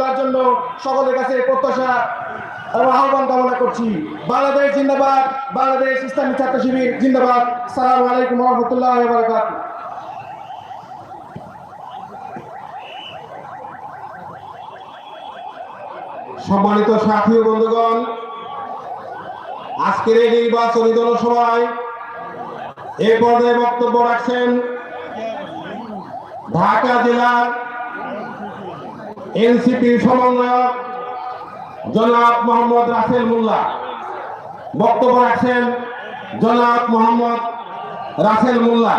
তোলার জন্য সকলের কাছে প্রত্যাশা এবং আহ্বান কামনা করছি। বাংলাদেশ জিন্দাবাদ, বাংলাদেশ ইসলামী ছাত্র শিবির জিন্দাবাদ। সালাম আলাইকুম রহমতুল্লাহ বারকাত সম্মানিত সাথী ও বন্ধুগণ, আজকের এই নির্বাচনী জনসভায় এ পর্যায়ে বক্তব্য রাখছেন ঢাকা জেলার এনসিপির সমন্বয়ক জনাব মোহাম্মদ রাসেল মোল্লা। বক্তব্য রাখছেন জনাব মোহাম্মদ রাসেল মোল্লা।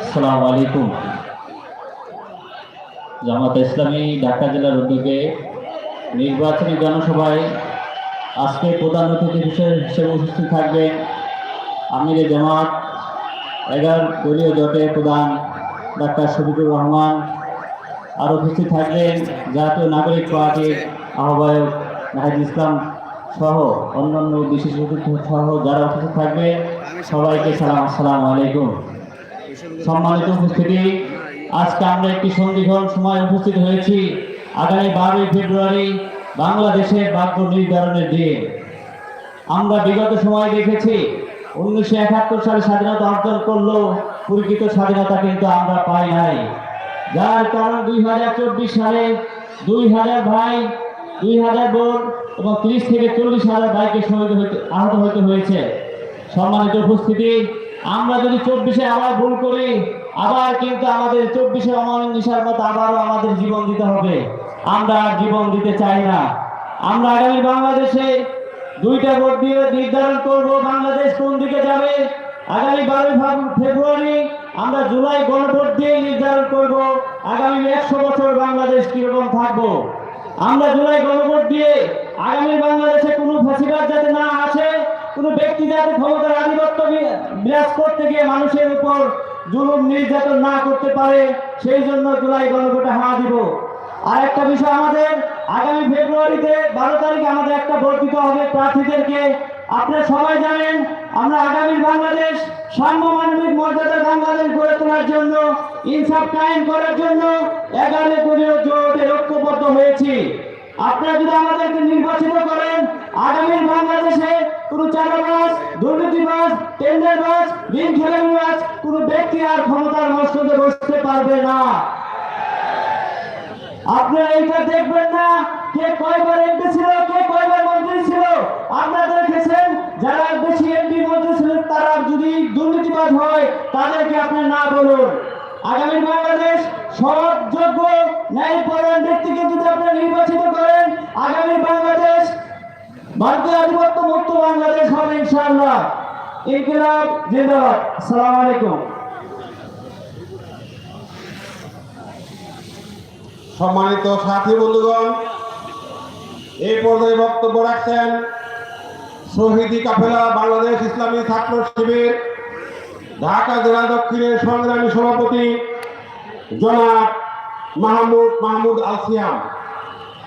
আসসালামু আলাইকুম। জামাত ইসলামী ঢাকা জেলার উদ্যোগে নির্বাচনী জনসভায় আজকে প্রধান অতিথি হিসেবে উপস্থিত থাকবেন আমিরে জামাত, এগারো দলীয় জোটের প্রধান ডাক্তার শফিকুর রহমান। আর উপস্থিত থাকবেন জাতীয় নাগরিক পার্টির আহ্বায়ক নাহিদ ইসলাম সহ অন্যান্য বিশেষ অতিথি সহ যারা উপস্থিত থাকবে, সবাইকে সালাম, আসসালামু আলাইকুম। সম্মানিত উপস্থিতি, আজকে আমরা একটি সন্ধিক্ষণ সময় উপস্থিত হয়েছি। আগামী বারোই ফেব্রুয়ারি বাংলাদেশের ভাগ্য নির্ধারণের দিন। আমরা বিগত সময় দেখেছি উনিশশো একাত্তর সালে স্বাধীনতা অর্জন করলেও প্রকৃত স্বাধীনতা কিন্তু আমরা পাই নাই। যার কারণ দুই হাজার চব্বিশ সালে দুই হাজার ভাই, দুই হাজার বোন এবং ত্রিশ থেকে চল্লিশ হাজার ভাইকে শহীদ হইতে আহত হতে হয়েছে। সম্মানিত উপস্থিতি, আমরা যদি চব্বিশে আবার ভুল করি, আবার কিন্তু আমাদের চব্বিশে অমানিক নিশার মতো আবারও আমাদের জীবন দিতে হবে। আমরা জীবন দিতে চাই না। আমরা আগামী বাংলাদেশে দুইটা ভোট দিয়ে নির্ধারণ করব বাংলাদেশ কোন দিকে যাবে? আগামী বারোই ফেব্রুয়ারি আমরা জুলাই গণভোট দিয়ে নির্ধারণ করব, আগামী একশো বছর বাংলাদেশ কীরকম থাকব। আমরা জুলাই গণভোট দিয়ে আগামী বাংলাদেশে কোনো ফাঁসিবাদ যাতে না আসে, কোনো ব্যক্তি যাতে ক্ষমতার আধিপত্য বিরাজ করতে গিয়ে মানুষের উপর জুলুম নির্যাতন না করতে পারে, সেই জন্য জুলাই গণভোটে হাঁ দিব। আর একটা বিষয় আমাদের, আগামী ফেব্রুয়ারিতে বারো তারিখে আমাদের একটা দিতে হবে প্রার্থীদেরকে। আপনারা সবাই জানেন, আমরা আগামী বাংলাদেশ সাম্য মানবিক মর্যাদা বাংলাদেশ গড়ে তোলার জন্য, ইনসাফ কায়েম করার জন্য এগারো দলীয় জোটে ঐক্যবদ্ধ হয়েছি। আপনারা যদি আমাদেরকে নির্বাচিত করেন, আগামী বাংলাদেশে কোনো চাঁদাবাজ, দুর্নীতিবাজ, টেন্ডারবাজ, ঋণ খেলামিবাজ কোনো ব্যক্তি আর ক্ষমতার মস্তদে বসতে পারবে না। আপনারা এইটা দেখবেন না, কে কয়বার এমপি ছিল, কে কয়বার মন্ত্রী ছিল। আপনারা দেখেছেন যারা বেশি এমপি মন্ত্রী ছিলেন তারা যদি দুর্নীতিবাজ হয়, তাদেরকে আপনি না বলুন। আগামী বাংলাদেশ সৎ যোগ্য ন্যায়পরায়ণ ব্যক্তিকে যদি আপনি নির্বাচিত করেন, আগামী বাংলাদেশ ভারতীয় আধিপত্য মুক্ত বাংলাদেশ হবে ইনশাআল্লাহ। ইনকিলাব, জিন্দাবাদ। আসসালামু আলাইকুম। সম্মানিত সাথী বন্ধুগণ, এই পর্যায়ে বক্তব্য রাখছেন শহীদি কাফেলা বাংলাদেশ ইসলামী ছাত্র শিবির, ঢাকা জেলা দক্ষিণের সংগ্রামী সভাপতি জনাব মাহমুদ মাহমুদ আলসিয়াম।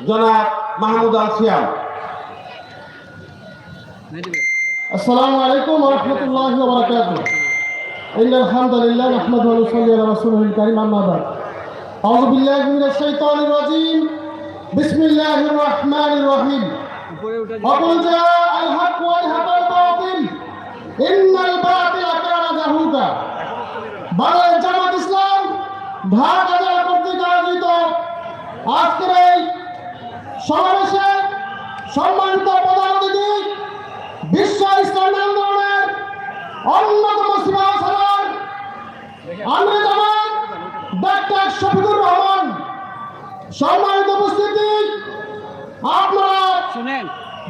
জনাব মাহমুদ আলসিয়াম। আসসালামু আলাইকুম রহমতুল্লাহ ইন্নাল হামদুলিল্লাহ আহমদ আলু সাল্লাহ রাসূলুল কারীম, আম্মা বাদ। أعوذ بالله من الشيطان الرجيم بسم الله الرحمن الرحيم وقل جاء الحق ويحق الباطل إن الباطل كان زهوقا বাংলাদেশ জামাত ইসলাম ঢাকা জেলা কর্তৃক আয়োজিত আজকের এই সমাবেশে সম্মানিত প্রধান অতিথি বিশ্ব ইসলাম আন্দোলনের অন্যতম সিনেমা সালার আমি সম্মানিত উপস্থিতি আপনারা শুনেন।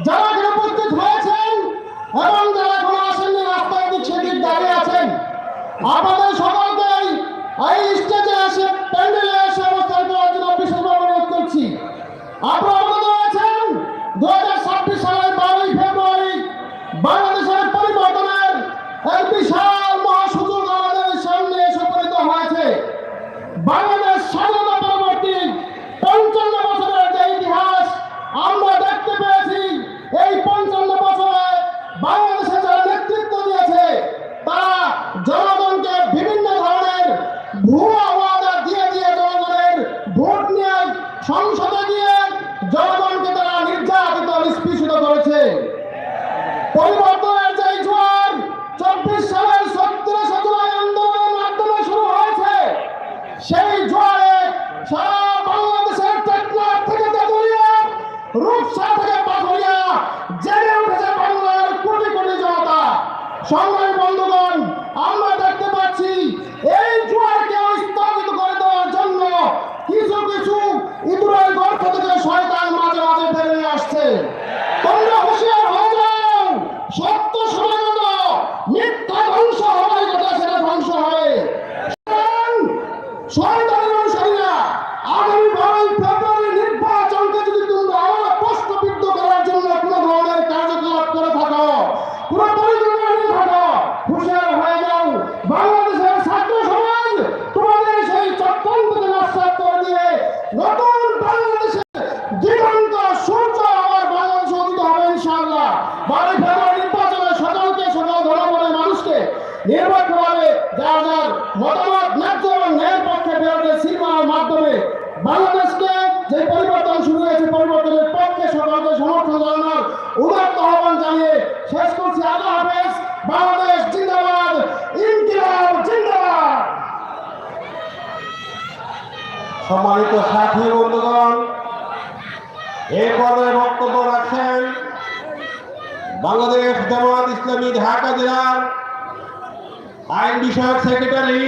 যারা এখানে উপস্থিত হয়েছেন এবং যারা এখনও আসেননি রাস্তায় দিক সেদিক দাঁড়িয়ে আছেন আপনাদের সকলকেই এই স্টেজে এসে প্যান্ডেলে এসে অবস্থান করার জন্য বিশেষভাবে অনুরোধ করছি। আপনারা অবগত আছেন দু হাজার ছাব্বিশ সালের বারোই ফেব্রুয়ারি বাংলাদেশের পরিবর্তনের এক বিশাল Whoa! হবে যার যার মতামত ন্যায্য এবং ন্যায়ের পক্ষে বেরোতে সিনেমার মাধ্যমে বাংলাদেশকে যে পরিবর্তন শুরু হয়েছে, পরিবর্তনের পক্ষে সকলকে সমর্থন জানানোর উদাত্ত আহ্বান জানিয়ে শেষ করছি। আল্লাহ হাফেজ। বাংলাদেশ জিন্দাবাদ। ইনকিলাব জিন্দাবাদ। সম্মানিত সাথী বন্ধুগণ এ পর্যায়ে বক্তব্য রাখছেন বাংলাদেশ জামাত ইসলামী ঢাকা জেলার আইন বিষয়ক সেক্রেটারি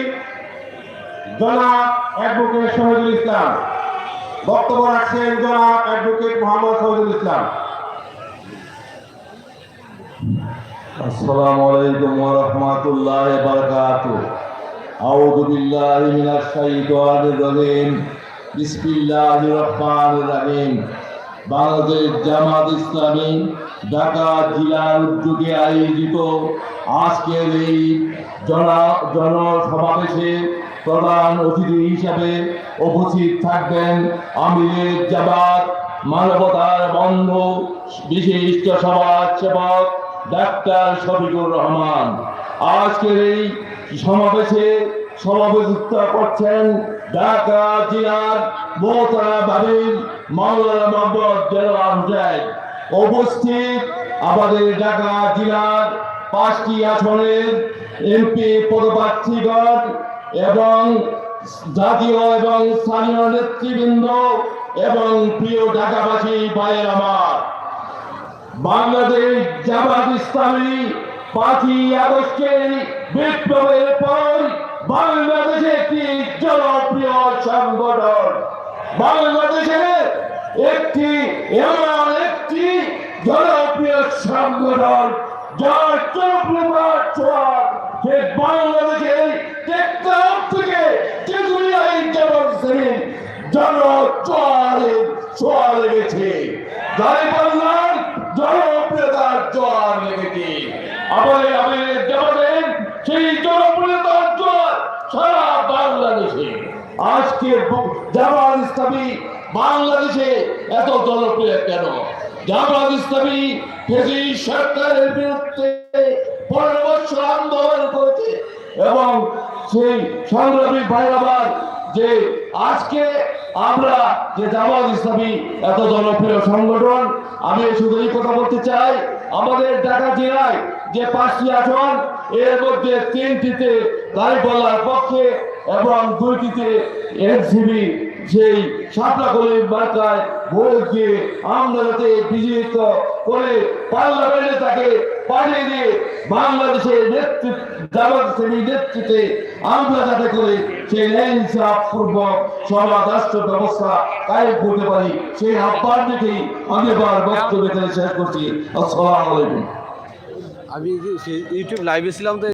জনাব অ্যাডভোকেট শহীদুল ইসলাম। বক্তব্য রাখছেন জনাব অ্যাডভোকেট মোহাম্মদ শহীদুল ইসলাম। আসসালামু বাংলাদেশ জামাত ইসলামী ঢাকা জেলার উদ্যোগে আয়োজিত আজকের এই জন, জনসমাবেশে প্রধান অতিথি হিসাবে উপস্থিত থাকবেন আমিরের জামাত, মানবতার বন্ধু, বিশিষ্ট সমাজ সেবক ডাক্তার শফিকুর রহমান। আজকের এই সমাবেশে সমাবেশিত করছেন ঢাকা জেলার মোহতারা বাবির মাওলানা মোহাম্মদ দেওয়ার হোসেন উপস্থিত আমাদের ঢাকা জেলার পাঁচটি আসনের এমপি পদপ্রার্থীগণ এবং জাতীয় এবং স্থানীয় নেতৃবৃন্দ এবং প্রিয় ঢাকাবাসী ভাইয়ের আমার। বাংলাদেশ জামাত ইসলামী পাঁচই আগস্টের বিপ্লবের বাংলাদেশে একটি জনপ্রিয় সংগঠন। বাংলাদেশের একটি এমন একটি জনপ্রিয় সংগঠন, যার জনপ্রিয় ছোঁয়া সে টেকনাফ থেকে তেঁতুলিয়ায় জন লেগেছে। বললাম জনপ্রিয়তার জোয়ার লেগেছে আমাদের আমাদের দেবাদের সেই জনপ্রিয়তার জোয়ার সারা বাংলাদেশে আজকে জামাত ইসলামী বাংলাদেশে এত জনপ্রিয় কেন? জামাত ইসলামী ফেজি সরকারের বিরুদ্ধে পনেরো বছর আন্দোলন করেছে এবং সেই সংগ্রামী ভাইরাবার যে আজকে আমরা যে জামাত ইসলামী এত জনপ্রিয় সংগঠন, আমি শুধু এই কথা বলতে চাই, আমাদের ঢাকা জেলায় যে পাঁচটি আসন, এর মধ্যে তিনটিতে দাঁড়িপাল্লার পক্ষে এবং দুইটিতে এনসিবি সেই সাপলাকলির মার্কায় ভোট দিয়ে আমরা যাতে বিজয়িত করে পার্লামেন্টে তাকে পাঠিয়ে দিয়ে বাংলাদেশের নেতৃত্ব জামাত শ্রেণি নেতৃত্বে আমরা যাতে করে সেই ন্যায় পূর্বক সমাজ রাষ্ট্র ব্যবস্থা কায়েম করতে পারি। সেই আহ্বান রেখেই আমি এবার বক্তব্য শেষ করছি। আসসালামু আলাইকুম। আমি ইউটিউব লাইভে ছিলাম তো